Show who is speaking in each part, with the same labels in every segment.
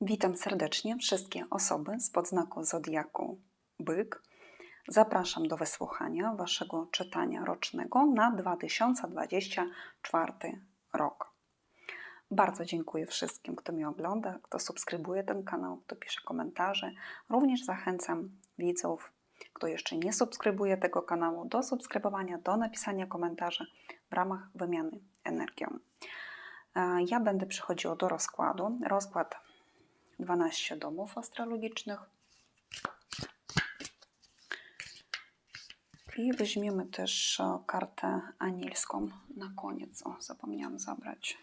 Speaker 1: Witam serdecznie wszystkie osoby z podznaku Zodiaku Byk. Zapraszam do wysłuchania Waszego czytania rocznego na 2024 rok. Bardzo dziękuję wszystkim, kto mnie ogląda, kto subskrybuje ten kanał, kto pisze komentarze. Również zachęcam widzów, kto jeszcze nie subskrybuje tego kanału, do subskrybowania, do napisania komentarzy w ramach wymiany energią. E, Ja będę przechodziła do rozkładu. Rozkład 12 domów astrologicznych. I weźmiemy też e, kartę anielską na koniec. O, zapomniałam zabrać.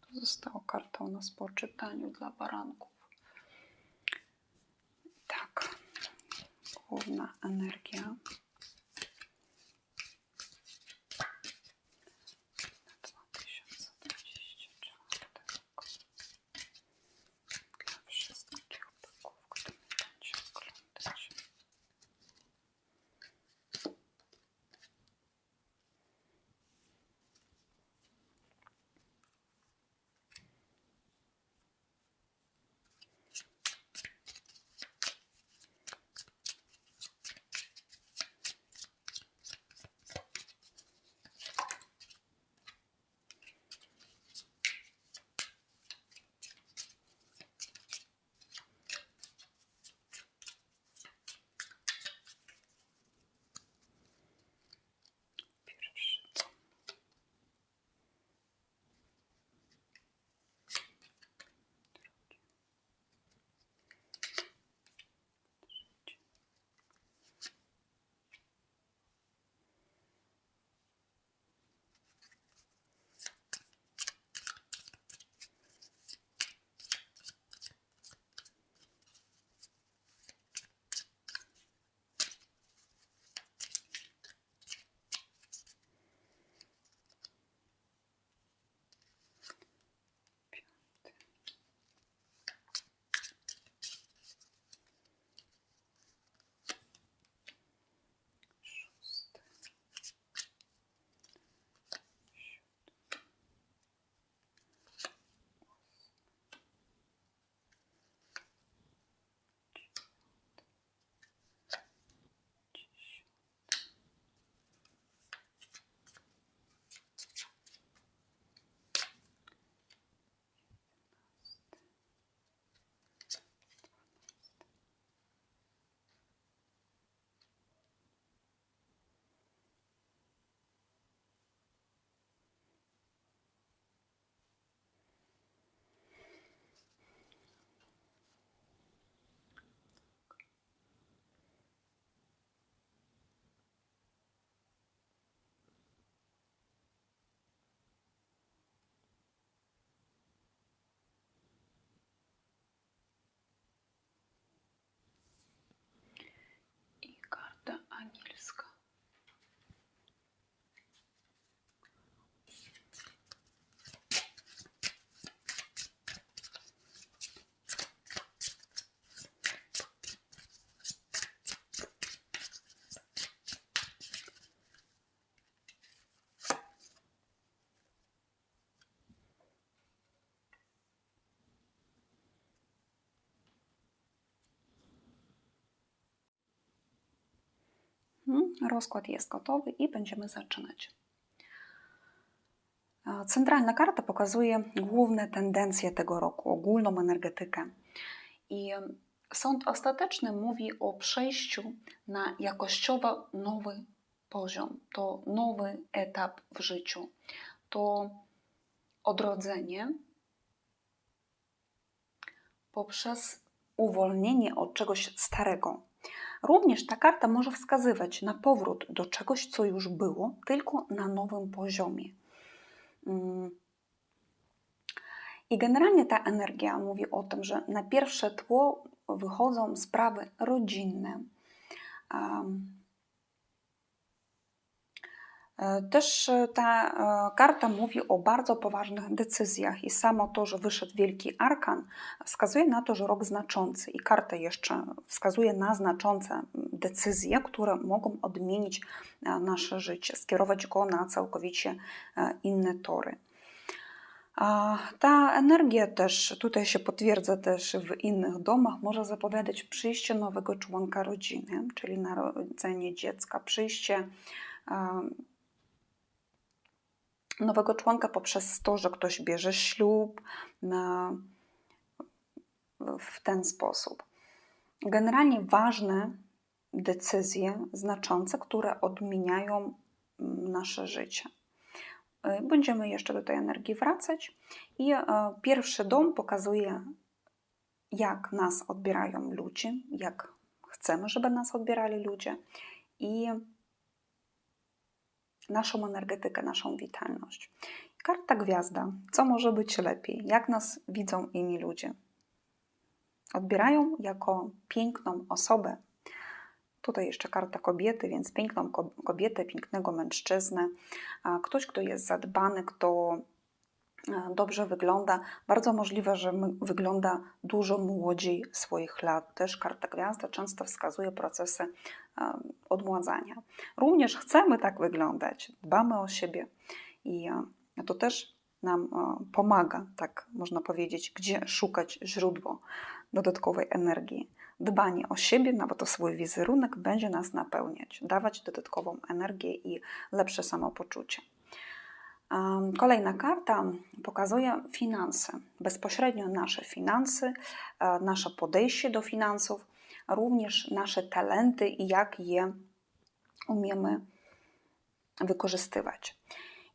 Speaker 1: To została karta u nas po czytaniu dla baranków. Tak. Główna energia. Karta Rozkład jest gotowy i będziemy zaczynać. Centralna karta pokazuje główne tendencje tego roku, ogólną energetykę. I sąd ostateczny mówi o przejściu na jakościowo nowy poziom. To nowy etap w życiu. To odrodzenie poprzez uwolnienie od czegoś starego. Również ta karta może wskazywać na powrót do czegoś, co już było, tylko na nowym poziomie. Mm. I generalnie ta energia mówi o tym, że na pierwsze tło wychodzą sprawy rodzinne. Też e, ta e, karta mówi o bardzo poważnych decyzjach i samo to, że wyszedł Wielki Arkan, wskazuje na to, że rok znaczący i karta jeszcze wskazuje na znaczące decyzje, które mogą odmienić e, nasze życie, skierować go na całkowicie inne tory. Ta energia też tutaj się potwierdza też w innych domach, może zapowiadać przyjście nowego członka rodziny, czyli narodzenie dziecka, przyjście nowego członka poprzez to, że ktoś bierze ślub na, w ten sposób. Generalnie ważne decyzje znaczące, które odmieniają mm, nasze życie. Y, będziemy jeszcze do tej energii wracać. I e, pierwszy dom pokazuje, jak nas odbierają ludzie, jak chcemy, żeby nas odbierali ludzie i naszą energetykę, naszą witalność. Karta gwiazda. Co może być lepiej? Jak nas widzą inni ludzie? Odbierają jako piękną osobę. Tutaj jeszcze karta kobiety, więc piękną kobietę, pięknego mężczyznę. Ktoś, kto jest zadbany, kto dobrze wygląda. Bardzo możliwe, że wygląda dużo młodziej swoich lat. Też karta gwiazda często wskazuje procesy e, odmładzania. Również chcemy tak wyglądać, dbamy o siebie i e, to też nam pomaga, tak można powiedzieć, gdzie szukać źródło dodatkowej energii. Dbanie o siebie, nawet o swój wizerunek, będzie nas napełniać, dawać dodatkową energię i lepsze samopoczucie. Kolejna karta pokazuje finanse, bezpośrednio nasze finanse, e, nasze podejście do finansów, również nasze talenty i jak je umiemy wykorzystywać.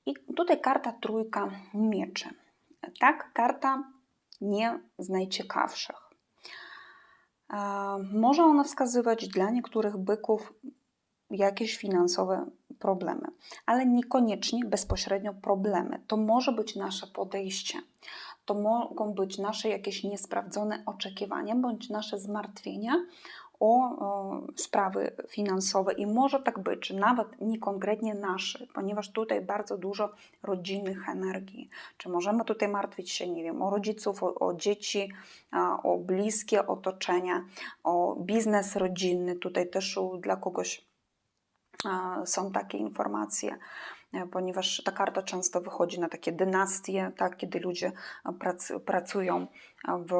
Speaker 1: I tutaj karta trójka mieczy. Tak, karta nie z najciekawszych. Może ona wskazywać dla niektórych byków jakieś finansowe problemy, ale niekoniecznie bezpośrednio problemy. To może być nasze podejście, to mogą być nasze jakieś niesprawdzone oczekiwania bądź nasze zmartwienia o, o sprawy finansowe i może tak być, nawet nie konkretnie nasze, ponieważ tutaj bardzo dużo rodzinnych energii. Czy możemy tutaj martwić się, nie wiem, o rodziców, o, o dzieci, o bliskie otoczenia, o biznes rodzinny. Tutaj też dla kogoś są takie informacje ponieważ ta karta często wychodzi na takie dynastie, tak, kiedy ludzie pracują w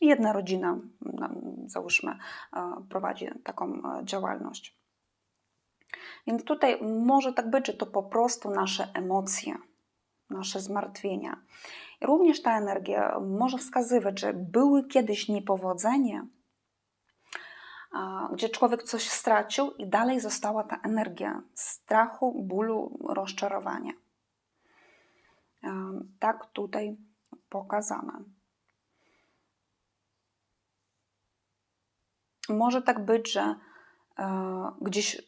Speaker 1: jedna rodzina, załóżmy, prowadzi taką działalność. Więc tutaj może tak być, że to po prostu nasze emocje, nasze zmartwienia. Również ta energia może wskazywać, że były kiedyś niepowodzenie, gdzie człowiek coś stracił i dalej została ta energia strachu, bólu, rozczarowania. Tak tutaj pokazane. może tak być, że e, gdzieś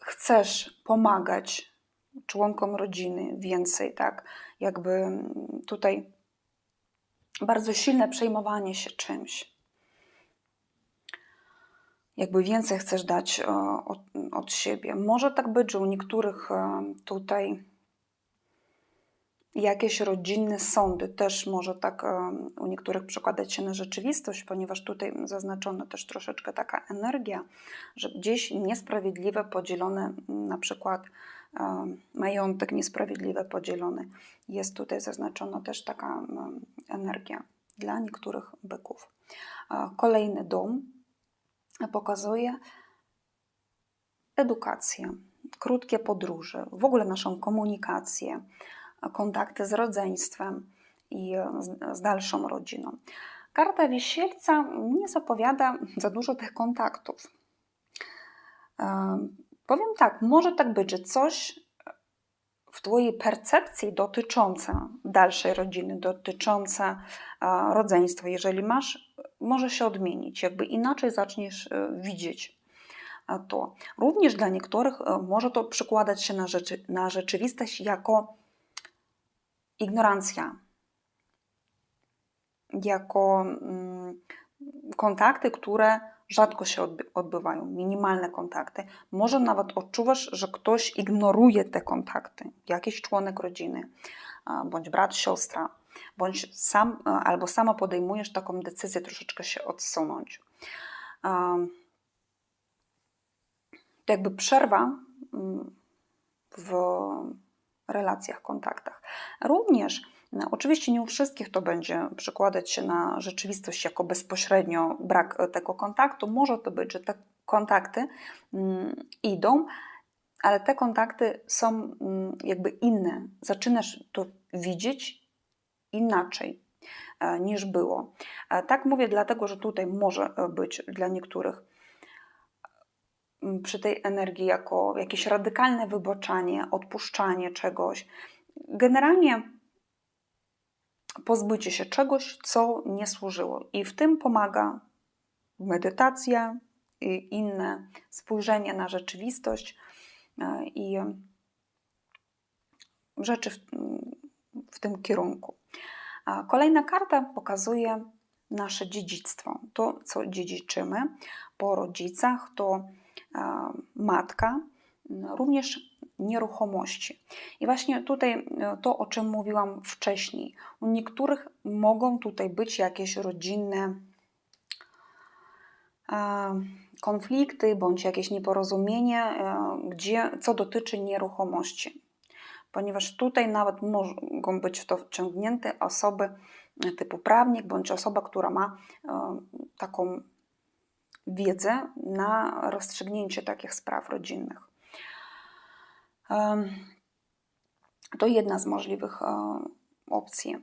Speaker 1: chcesz pomagać członkom rodziny więcej, tak? Jakby tutaj bardzo silne przejmowanie się czymś. Jakby więcej chcesz dać e, od, od siebie. Może tak być, że u niektórych e, tutaj Jakieś rodzinne sądy też może tak u niektórych przekładać się na rzeczywistość, ponieważ tutaj zaznaczona też troszeczkę taka energia, że gdzieś niesprawiedliwe podzielone, na przykład majątek niesprawiedliwie podzielony. Jest tutaj zaznaczona też taka energia dla niektórych byków. Kolejny dom pokazuje edukację, krótkie podróże, w ogóle naszą komunikację, kontakty z rodzeństwem i z, dalszą rodziną. Karta wisielca nie zapowiada za dużo tych kontaktów. Powiem tak, może tak być, że coś w Twojej percepcji dotyczące dalszej rodziny, dotyczące rodzeństwa, jeżeli masz, może się odmienić, jakby inaczej zaczniesz e, widzieć to. Również dla niektórych e, może to przykładać się na, rzeczy, na rzeczywistość jako ignorancja. Jako mm, kontakty, które rzadko się odbywają, minimalne kontakty. Może nawet odczuwasz, że ktoś ignoruje te kontakty, jakiś członek rodziny, bądź brat, siostra, bądź sam albo sama podejmujesz taką decyzję troszeczkę się odsunąć. To jakby przerwa mm, w relacjach, kontaktach. Również no, Oczywiście nie u wszystkich to będzie przekładać się na rzeczywistość jako bezpośrednio brak tego kontaktu. Może to być, że te kontakty mm, idą, ale te kontakty są mm, jakby inne. Zaczynasz to widzieć inaczej e, niż było. E, tak mówię dlatego, że tutaj może być dla niektórych przy tej energii jako jakieś radykalne wybaczanie, odpuszczanie czegoś. Generalnie pozbycie się czegoś, co nie służyło. I w tym pomaga medytacja i inne spojrzenie na rzeczywistość e, i rzeczy w, w tym kierunku. Kolejna karta pokazuje nasze dziedzictwo. To, co dziedziczymy po rodzicach, to e, matka, również nieruchomości. I właśnie tutaj e, to, o czym mówiłam wcześniej. U niektórych mogą tutaj być jakieś rodzinne e, konflikty bądź jakieś nieporozumienie, gdzie, co dotyczy nieruchomości. Ponieważ tutaj nawet mogą być w to wciągnięte osoby typu prawnik bądź osoba, która ma taką wiedzę na rozstrzygnięcie takich spraw rodzinnych. To jedna z możliwych e, opcji.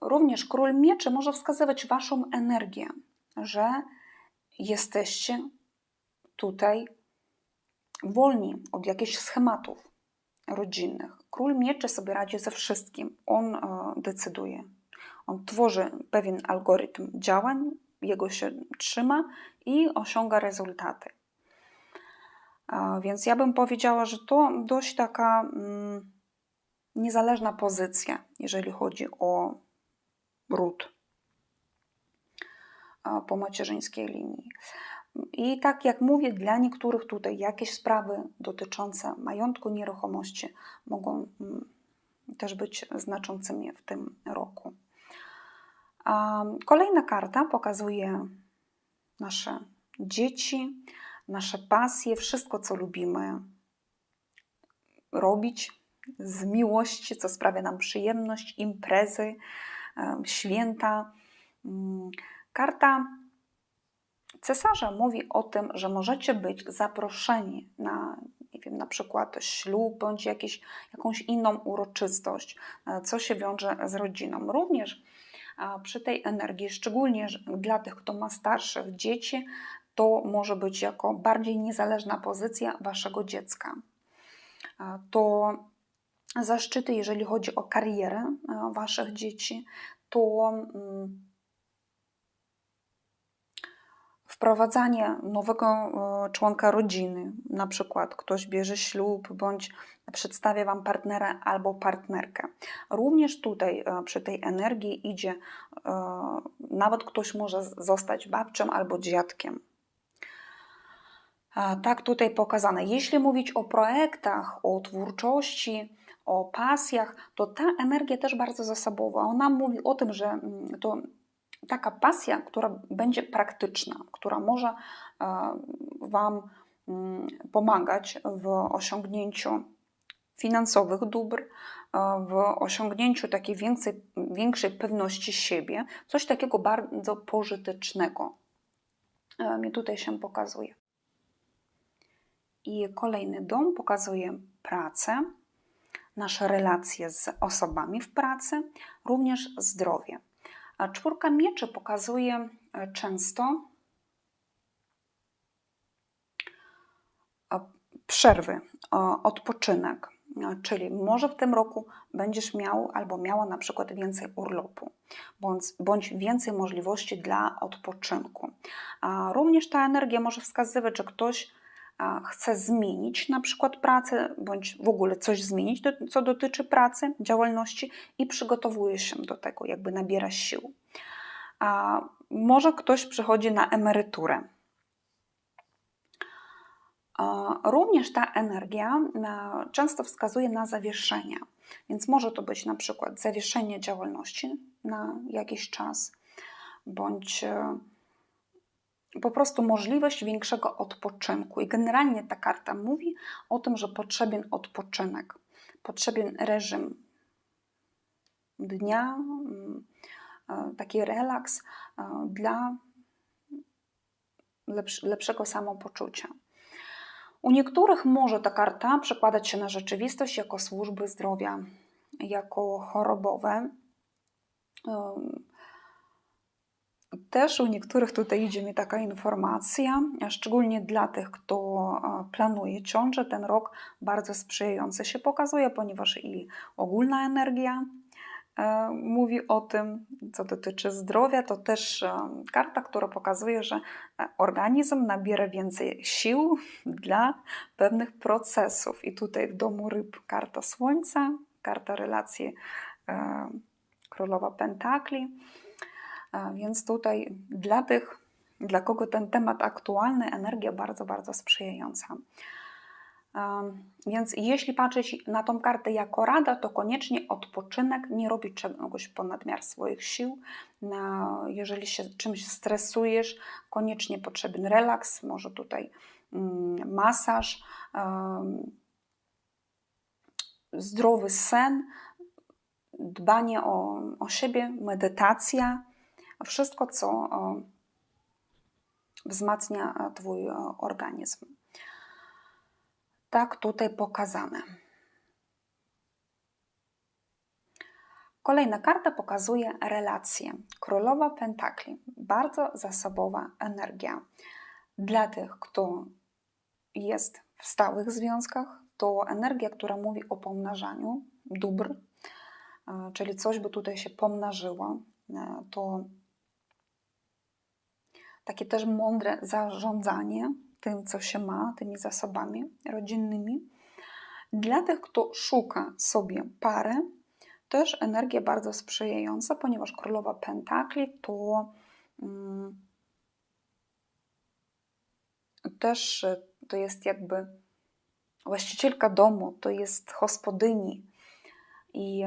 Speaker 1: Również król mieczy może wskazywać Waszą energię, że jesteście tutaj wolni od jakichś schematów rodzinnych. Król mieczy sobie radzi ze wszystkim. On e, decyduje. On tworzy pewien algorytm działań, jego się trzyma i osiąga rezultaty. Więc ja bym powiedziała, że to dość taka mm, niezależna pozycja, jeżeli chodzi o ród po macierzyńskiej linii. I tak jak mówię, dla niektórych tutaj jakieś sprawy dotyczące majątku nieruchomości mogą mm, też być znaczącymi w tym roku. Kolejna karta pokazuje nasze dzieci, nasze pasje, wszystko co lubimy robić z miłości, co sprawia nam przyjemność, imprezy, święta. Mm, karta cesarza mówi o tym, że możecie być zaproszeni na nie wiem, na przykład ślub bądź jakieś, jakąś inną uroczystość, e, co się wiąże z rodziną. Również przy tej energii, szczególnie dla tych, kto ma starszych dzieci, to może być jako bardziej niezależna pozycja waszego dziecka. To zaszczyty, jeżeli chodzi o karierę waszych dzieci, to mm, wprowadzanie nowego członka rodziny, na przykład ktoś bierze ślub bądź przedstawia Wam partnera albo partnerkę. Również tutaj przy tej energii idzie, nawet ktoś może zostać babcią albo dziadkiem tak tutaj pokazane. Jeśli mówić o projektach, o twórczości, o pasjach, to ta energia też bardzo zasobowa. Ona mówi o tym, że mm, to taka pasja, która będzie praktyczna, która może e, Wam mm, pomagać w osiągnięciu finansowych dóbr, e, w osiągnięciu takiej większej, pewności siebie, coś takiego bardzo pożytecznego e, mi tutaj się pokazuje. I kolejny dom pokazuje pracę, nasze relacje z osobami w pracy, również zdrowie. A czwórka mieczy pokazuje e, często przerwy, odpoczynek, czyli może w tym roku będziesz miał albo miała na przykład więcej urlopu, bądź, bądź więcej możliwości dla odpoczynku. A również ta energia może wskazywać, że ktoś chce zmienić na przykład pracę, bądź w ogóle coś zmienić, co dotyczy pracy, działalności i przygotowuje się do tego, jakby nabiera sił. A może ktoś przychodzi na emeryturę. Również ta energia często wskazuje na zawieszenie, więc może to być na przykład zawieszenie działalności na jakiś czas, bądź e, po prostu możliwość większego odpoczynku. I generalnie ta karta mówi o tym, że potrzebien odpoczynek, potrzebien reżim dnia, mm, e, taki relaks e, dla lepszego samopoczucia. U niektórych może ta karta przekładać się na rzeczywistość jako służby zdrowia, jako chorobowe. Też u niektórych tutaj idzie mi taka informacja, szczególnie dla tych, kto e, planuje ciążę, ten rok bardzo sprzyjający się pokazuje, ponieważ i ogólna energia e, mówi o tym, co dotyczy zdrowia, to też e, karta, która pokazuje, że organizm nabiera więcej sił dla pewnych procesów. I tutaj w domu ryb karta Słońca, karta relacji Królowa Pentakli więc tutaj dla tych, dla kogo ten temat aktualny, energia bardzo, bardzo sprzyjająca. Więc jeśli patrzeć na tą kartę jako rada, to koniecznie odpoczynek, nie robić czegoś ponad miar swoich sił. Jeżeli się czymś stresujesz, koniecznie potrzebny relaks, może tutaj mm, masaż, zdrowy sen, dbanie o, o siebie, medytacja, wszystko, co wzmacnia Twój organizm. Tak tutaj pokazane. Kolejna karta pokazuje relacje. Królowa Pentakli. Bardzo zasobowa energia. Dla tych, kto jest w stałych związkach, to energia, która mówi o pomnażaniu dóbr, czyli coś by tutaj się pomnażyło. To takie też mądre zarządzanie tym, co się ma, tymi zasobami rodzinnymi. Dla tych, kto szuka sobie pary, też energia bardzo sprzyjająca, ponieważ królowa pentakli to mm, też to jest jakby właścicielka domu, to jest gospodyni i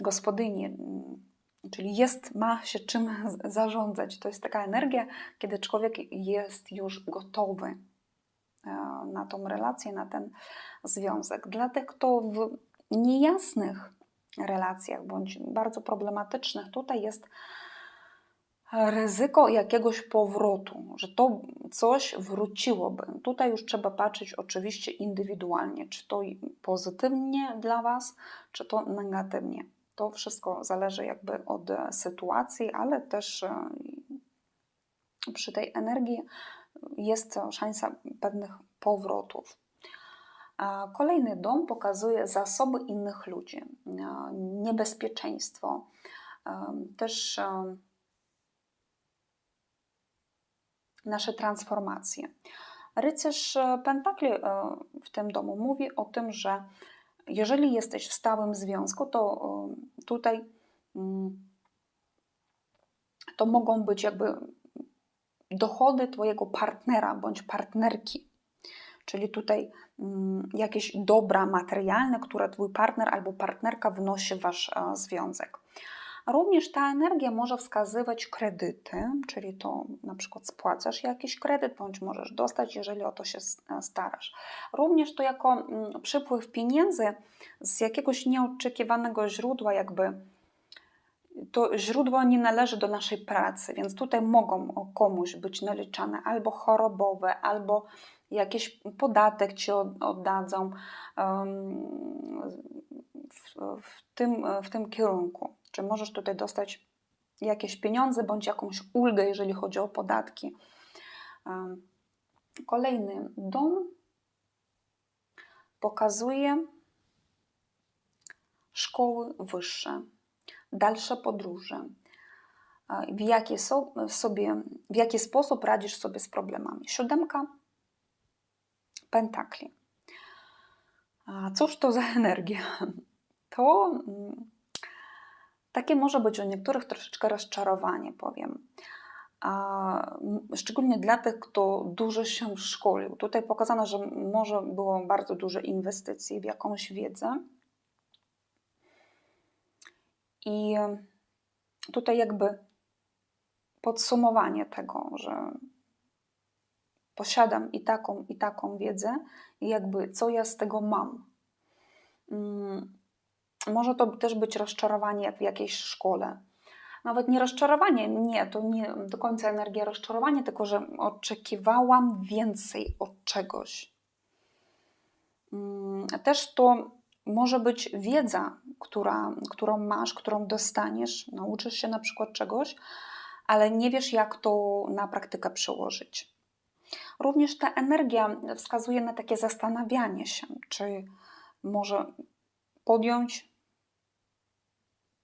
Speaker 1: gospodyni mm, Czyli jest, ma się czym zarządzać. To jest taka energia, kiedy człowiek jest już gotowy e, na tą relację, na ten związek. Dla tych, kto w niejasnych relacjach bądź bardzo problematycznych, tutaj jest ryzyko jakiegoś powrotu, że to coś wróciłoby. Tutaj już trzeba patrzeć oczywiście indywidualnie, czy to pozytywnie dla Was, czy to negatywnie. To wszystko zależy jakby od sytuacji, ale też e, przy tej energii jest szansa pewnych powrotów. Kolejny dom pokazuje zasoby innych ludzi, e, niebezpieczeństwo, e, też nasze transformacje. Rycerz Pentakli w tym domu mówi o tym, że jeżeli jesteś w stałym związku, to tutaj mm, to mogą być jakby dochody Twojego partnera bądź partnerki. Czyli tutaj mm, jakieś dobra materialne, które Twój partner albo partnerka wnosi w Wasz związek. Również ta energia może wskazywać kredyty, czyli to na przykład spłacasz jakiś kredyt, bądź możesz dostać, jeżeli o to się e, starasz. Również to jako mm, przypływ pieniędzy z jakiegoś nieoczekiwanego źródła, jakby to źródło nie należy do naszej pracy, więc tutaj mogą komuś być naliczane albo chorobowe, albo jakiś podatek ci oddadzą w, tym, w tym kierunku. Czy możesz tutaj dostać jakieś pieniądze bądź jakąś ulgę, jeżeli chodzi o podatki. Kolejny dom pokazuje szkoły wyższe, dalsze podróże. W jaki, sobie, w jaki sposób radzisz sobie z problemami? Siódemka pentakli. A cóż to za energia? To mm, takie może być u niektórych troszeczkę rozczarowanie, powiem. A szczególnie dla tych, kto dużo się szkolił. Tutaj pokazano, że może było bardzo duże inwestycje w jakąś wiedzę. I tutaj jakby podsumowanie tego, że posiadam i taką, i taką wiedzę, i jakby co ja z tego mam. Mm, może to też być rozczarowanie w jakiejś szkole. Nawet nie rozczarowanie, nie, to nie do końca energia rozczarowania, tylko że oczekiwałam więcej od czegoś. Mm, też to może być wiedza, która, którą masz, którą dostaniesz, nauczysz się na przykład czegoś, ale nie wiesz, jak to na praktykę przełożyć. Również ta energia wskazuje na takie zastanawianie się, czy może podjąć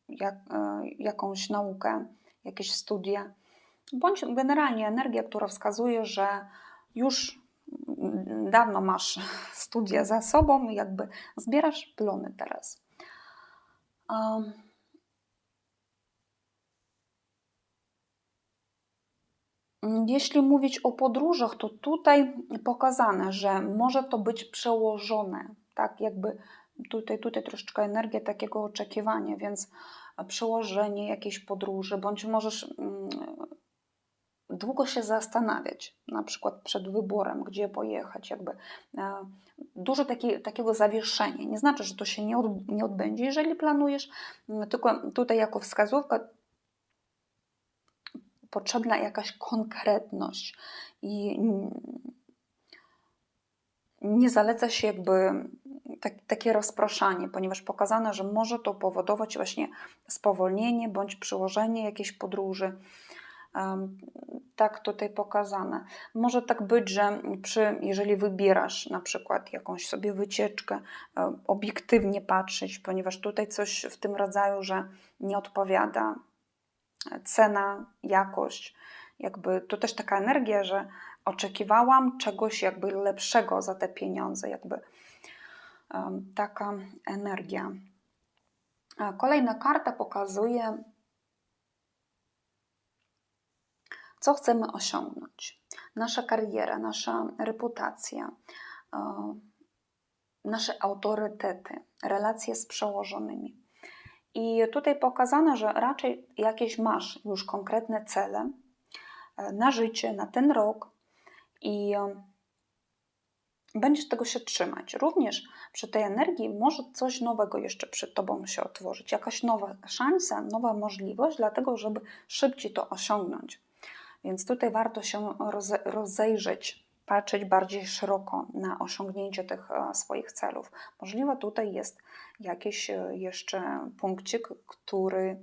Speaker 1: jak, e, jakąś naukę, jakieś studia, bądź generalnie energia, która wskazuje, że już dawno masz studia za sobą, jakby zbierasz plony teraz. Jeśli mówić o podróżach, to tutaj pokazane, że może to być przełożone, tak jakby tutaj, tutaj troszeczkę energia takiego oczekiwania, więc przełożenie jakiejś podróży, bądź możesz mm, długo się zastanawiać, na przykład przed wyborem, gdzie pojechać, jakby e, dużo taki, takiego zawieszenia. Nie znaczy, że to się nie, od, nie odbędzie, jeżeli planujesz, tylko tutaj jako wskazówka potrzebna jakaś konkretność i nie zaleca się jakby tak, takie rozpraszanie, ponieważ pokazane, że może to powodować właśnie spowolnienie bądź przyłożenie jakiejś podróży. Tak tutaj pokazane. Może tak być, że przy, jeżeli wybierasz na przykład jakąś sobie wycieczkę, obiektywnie patrzeć, ponieważ tutaj coś w tym rodzaju, że nie odpowiada cena, jakość, jakby to też taka energia, że oczekiwałam czegoś jakby lepszego za te pieniądze, jakby taka energia. Kolejna karta pokazuje, co chcemy osiągnąć. Nasza kariera, nasza reputacja, nasze autorytety, relacje z przełożonymi. I tutaj pokazano, że raczej jakieś masz już konkretne cele e, na życie, na ten rok i e, będziesz tego się trzymać. Również przy tej energii może coś nowego jeszcze przed Tobą się otworzyć, jakaś nowa szansa, nowa możliwość, dlatego żeby szybciej to osiągnąć. Więc tutaj warto się rozejrzeć patrzeć bardziej szeroko na osiągnięcie tych e, swoich celów. Możliwe tutaj jest jakiś e, jeszcze punkcik, który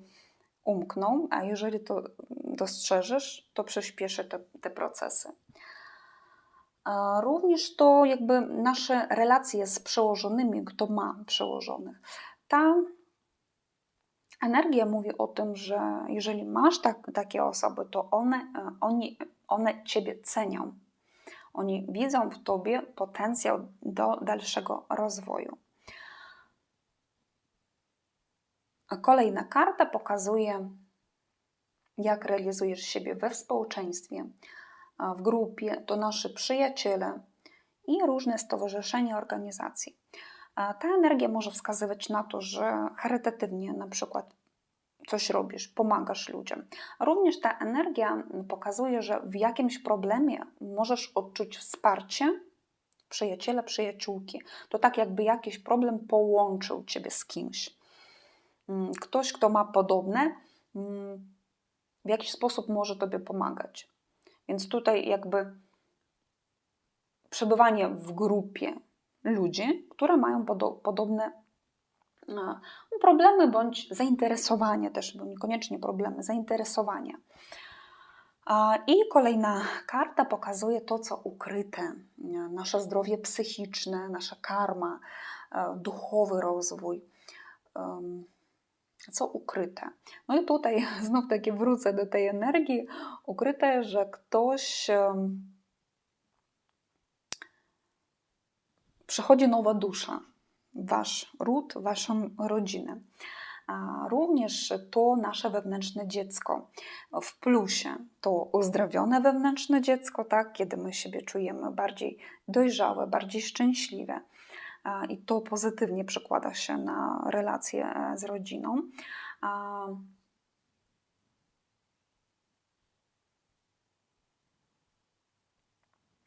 Speaker 1: umknął, a jeżeli to dostrzeżysz, to przyspieszy te, te procesy. Również to jakby nasze relacje z przełożonymi, kto ma przełożonych. Ta energia mówi o tym, że jeżeli masz tak, takie osoby, to one, e, oni, one Ciebie cenią, oni widzą w tobie potencjał do dalszego rozwoju. A kolejna karta pokazuje, jak realizujesz siebie we społeczeństwie, w grupie, to nasi przyjaciele i różne stowarzyszenia, organizacje. Ta energia może wskazywać na to, że charytatywnie na przykład coś robisz, pomagasz ludziom. Również ta energia pokazuje, że w jakimś problemie możesz odczuć wsparcie przyjaciela, przyjaciółki. To tak jakby jakiś problem połączył ciebie z kimś. Mm, ktoś, kto ma podobne, mm, w jakiś sposób może tobie pomagać. Więc tutaj jakby przebywanie w grupie ludzi, które mają podobne no, problemy bądź zainteresowanie też, bo niekoniecznie problemy, zainteresowania. I kolejna karta pokazuje to, co ukryte, nasze zdrowie psychiczne, nasza karma, e, duchowy rozwój, co ukryte. No i tutaj znów takie wrócę do tej energii, ukryte, że ktoś przychodzi nowa dusza, wasz ród, waszą rodzinę. A również to nasze wewnętrzne dziecko. W plusie to uzdrowione wewnętrzne dziecko, tak, kiedy my siebie czujemy bardziej dojrzałe, bardziej szczęśliwe. I to pozytywnie przekłada się na relacje e, z rodziną.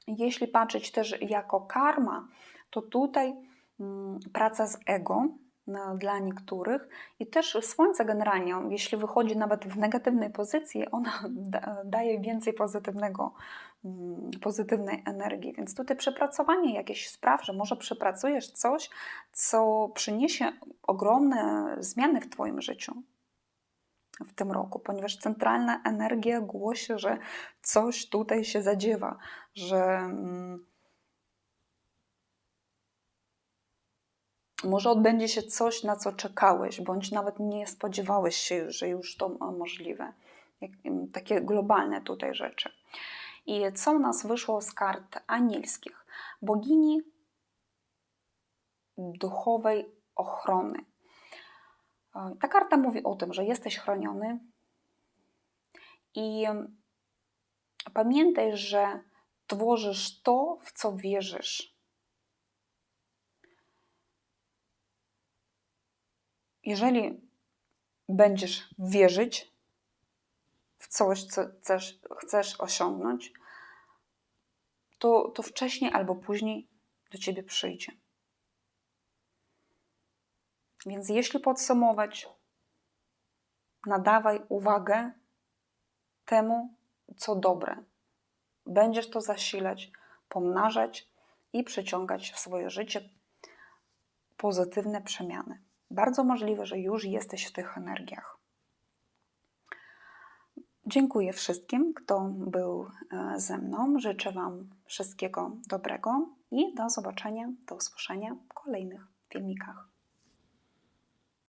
Speaker 1: Jeśli patrzeć też jako karma, to tutaj mm, praca z ego dla niektórych i też Słońce generalnie, jeśli wychodzi nawet w negatywnej pozycji, ona da, daje więcej pozytywnego, mm, pozytywnej energii. Więc tutaj przepracowanie jakichś spraw, że może przepracujesz coś, co przyniesie ogromne zmiany w Twoim życiu w tym roku, ponieważ centralna energia głosi, że coś tutaj się zadziewa, że może odbędzie się coś, na co czekałeś, bądź nawet nie spodziewałeś się, że już to możliwe. Mm, takie globalne tutaj rzeczy. I co u nas wyszło z kart anielskich? Bogini duchowej ochrony. Ta karta mówi o tym, że jesteś chroniony i pamiętaj, że tworzysz to, w co wierzysz. Jeżeli będziesz wierzyć w coś, co chcesz, chcesz osiągnąć, to, to wcześniej albo później do ciebie przyjdzie. Więc jeśli podsumować, nadawaj uwagę temu, co dobre. Będziesz to zasilać, pomnażać i przyciągać w swoje życie pozytywne przemiany. Bardzo możliwe, że już jesteś w tych energiach. Dziękuję wszystkim, kto był e, ze mną. Życzę Wam wszystkiego dobrego i do zobaczenia, do usłyszenia w kolejnych filmikach.